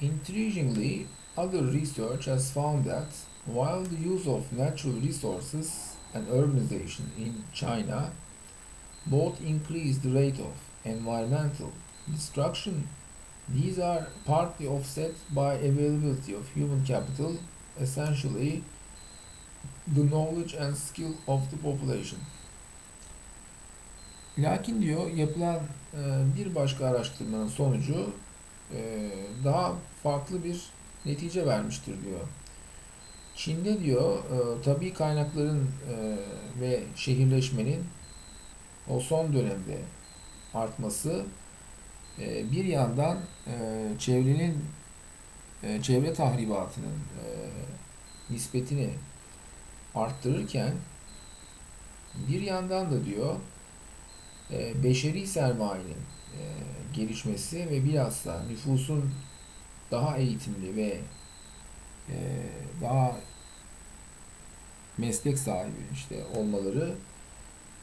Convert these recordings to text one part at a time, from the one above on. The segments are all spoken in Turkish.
Intriguingly, other research has found that while the use of natural resources and urbanization in China both increase the rate of environmental destruction, these are partly offset by availability of human capital, essentially the knowledge and skill of the population. Lakin diyor yapılan e, bir başka araştırmanın sonucu daha farklı bir netice vermiştir diyor. Çin'de diyor e, tabii kaynakların e, ve şehirleşmenin o son dönemde artması e, bir yandan çevrenin çevre tahribatının nispetini arttırırken bir yandan da diyor beşeri sermayenin gelişmesi ve bilhassa nüfusun daha eğitimli ve e, daha meslek sahibi işte olmaları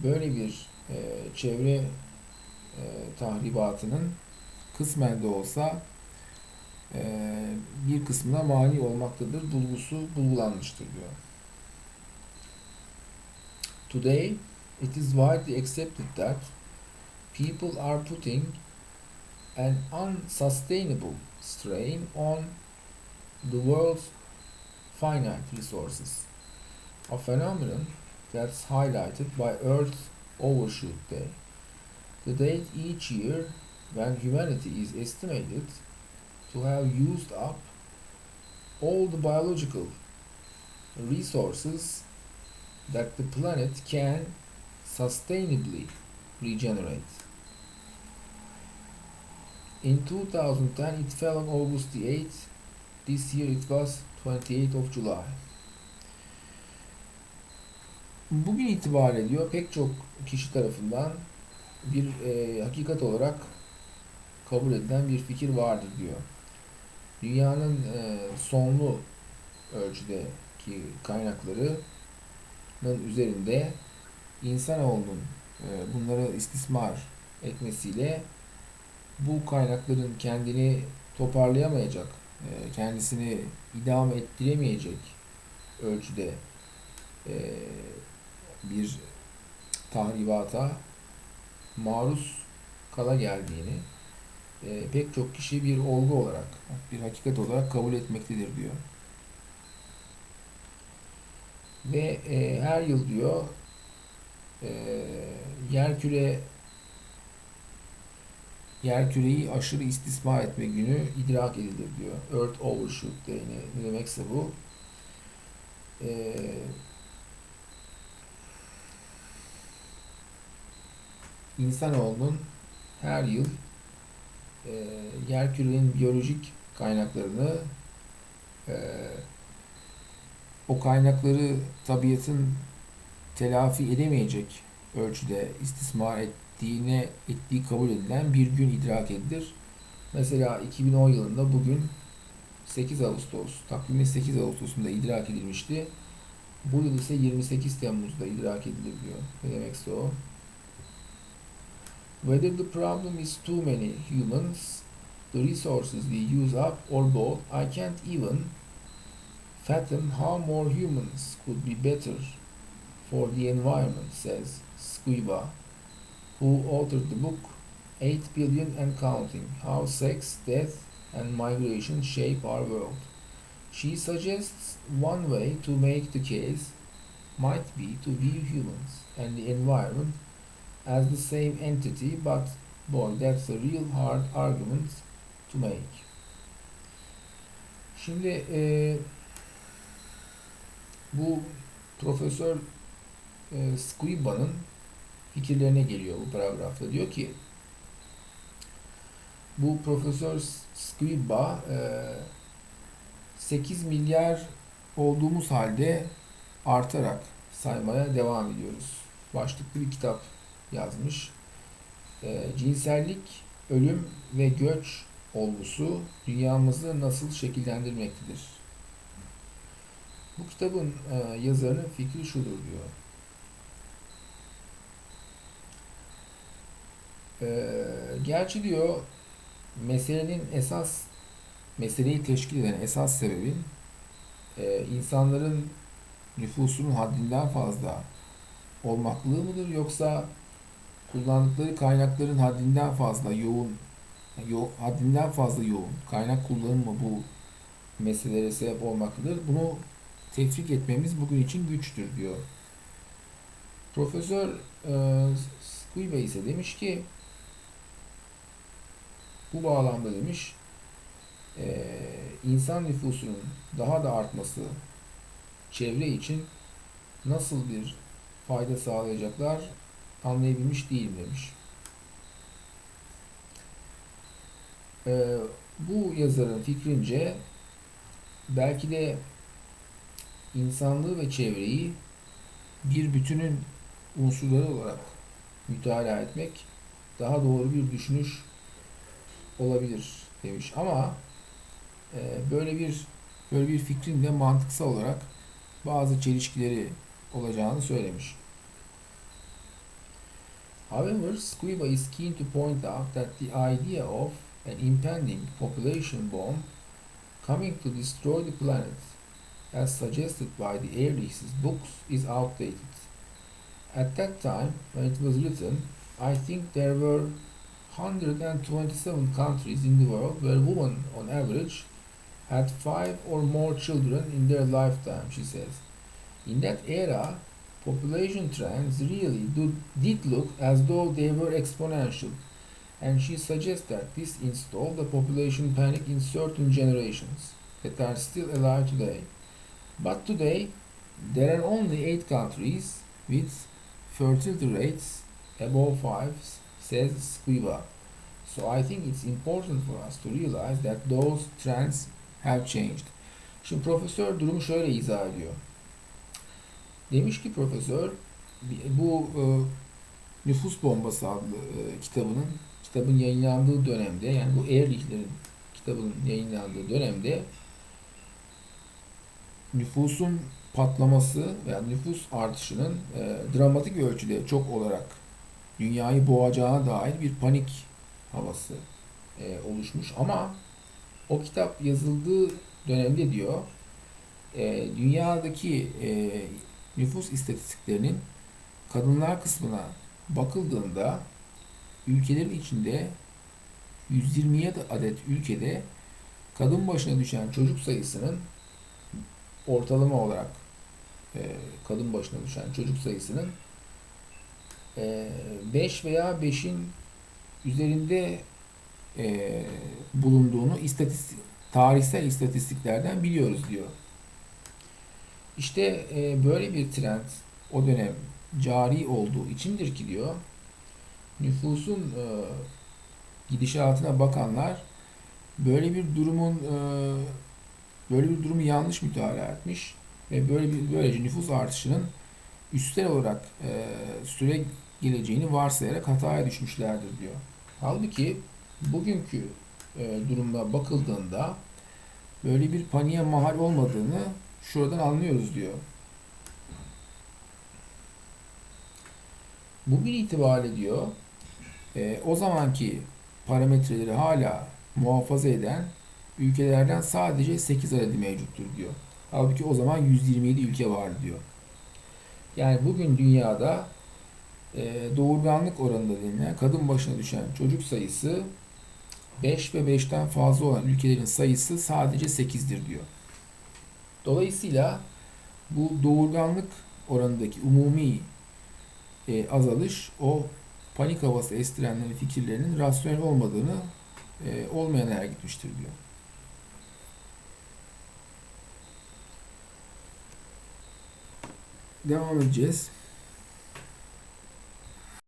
böyle bir e, çevre e, tahribatının kısmen de olsa e, bir kısmına mani olmaktadır bulgusu bulgulanmıştır diyor. Today it is widely accepted that people are putting an unsustainable strain on the world's finite resources, a phenomenon that's highlighted by Earth Overshoot Day, the date each year when humanity is estimated to have used up all the biological resources that the planet can sustainably regenerate. In 2010 it fell on August the 8th. This year it was 28th of July. Bugün itibariyle diyor pek çok kişi tarafından bir e, hakikat olarak kabul edilen bir fikir vardır diyor. Dünyanın e, sonlu ölçüdeki kaynaklarının üzerinde insanoğlunun bunları istismar etmesiyle bu kaynakların kendini toparlayamayacak, e, kendisini idame ettiremeyecek ölçüde e, bir tahribata maruz kala geldiğini e, pek çok kişi bir olgu olarak, bir hakikat olarak kabul etmektedir diyor. Ve e, her yıl diyor e, yerküre yerküreyi aşırı istismar etme günü idrak edilir diyor. Earth Overshoot Day ne, ne demekse bu. E, insanoğlunun her yıl e, yerkürenin biyolojik kaynaklarını e, o kaynakları tabiatın telafi edemeyecek ölçüde istismar ettiğine ettiği kabul edilen bir gün idrak edilir. Mesela 2010 yılında bugün 8 Ağustos, takvimin 8 Ağustos'unda idrak edilmişti. Bu yıl ise 28 Temmuz'da idrak edilir diyor. Ne demekse o. Whether the problem is too many humans, the resources we use up, or both, I can't even fathom how more humans could be better for the environment, says Squiba, who authored the book 8 Billion and Counting How Sex, Death, and Migration Shape Our World. She suggests one way to make the case might be to view humans and the environment as the same entity, but boy, that's a real hard argument to make. Şimdi e, bu Profesör e, Squiba'nın fikirlerine geliyor bu paragrafta. Diyor ki bu Profesör Squiba e, 8 milyar olduğumuz halde artarak saymaya devam ediyoruz. Başlıklı bir kitap yazmış. E, cinsellik, ölüm ve göç olgusu dünyamızı nasıl şekillendirmektedir? Bu kitabın e, yazarının fikri şudur diyor. E, gerçi diyor meselenin esas meseleyi teşkil eden esas sebebin e, insanların nüfusunun haddinden fazla olmaklığı mıdır yoksa kullandıkları kaynakların haddinden fazla yoğun yo, haddinden fazla yoğun kaynak kullanımı mı bu meselelere sebep olmaktadır. Bunu tefrik etmemiz bugün için güçtür diyor. Profesör e, Squibe ise demiş ki bu bağlamda demiş e, insan nüfusunun daha da artması çevre için nasıl bir fayda sağlayacaklar anlayabilmiş değilim demiş. E, bu yazarın fikrince belki de insanlığı ve çevreyi bir bütünün unsurları olarak mütalaa etmek daha doğru bir düşünüş olabilir demiş. Ama e, böyle bir böyle bir fikrin de mantıksal olarak bazı çelişkileri olacağını söylemiş. However, Squiba is keen to point out that the idea of an impending population bomb coming to destroy the planet, as suggested by the Ehrlich's books, is outdated. At that time, when it was written, I think there were 127 countries in the world where women, on average, had five or more children in their lifetime, she says. In that era, population trends really do, did look as though they were exponential, and she suggests that this installed a population panic in certain generations that are still alive today. But today, there are only eight countries with fertility rates above 5, says Squiba. So I think it's important for us to realize that those trends have changed. Şimdi profesör durumu şöyle izah ediyor. Demiş ki profesör bu e, Nüfus Bombası adlı e, kitabının kitabın yayınlandığı dönemde yani bu Ehrlich'lerin kitabının yayınlandığı dönemde nüfusun patlaması veya nüfus artışının e, dramatik ölçüde çok olarak dünyayı boğacağına dair bir panik havası e, oluşmuş. Ama o kitap yazıldığı dönemde diyor e, dünyadaki e, nüfus istatistiklerinin kadınlar kısmına bakıldığında ülkelerin içinde 127 adet ülkede kadın başına düşen çocuk sayısının ortalama olarak e, kadın başına düşen çocuk sayısının 5 veya 5'in üzerinde e, bulunduğunu istatistik, tarihsel istatistiklerden biliyoruz diyor. İşte e, böyle bir trend o dönem cari olduğu içindir ki diyor nüfusun e, gidişatına bakanlar böyle bir durumun böyle bir durumu yanlış mütalaa etmiş ve böyle bir böylece nüfus artışının üstel olarak süre geleceğini varsayarak hataya düşmüşlerdir diyor. Halbuki bugünkü e, durumda bakıldığında böyle bir paniğe mahal olmadığını şuradan anlıyoruz diyor. Bugün itibariyle diyor e, o zamanki parametreleri hala muhafaza eden ülkelerden sadece 8 adedi mevcuttur diyor. Halbuki o zaman 127 ülke vardı diyor. Yani bugün dünyada e, doğurganlık oranında denilen kadın başına düşen çocuk sayısı 5 ve 5'ten fazla olan ülkelerin sayısı sadece 8'dir diyor. Dolayısıyla bu doğurganlık oranındaki umumi e, azalış o panik havası estirenlerin fikirlerinin rasyonel olmadığını e, olmayan yere gitmiştir diyor. Devam edeceğiz.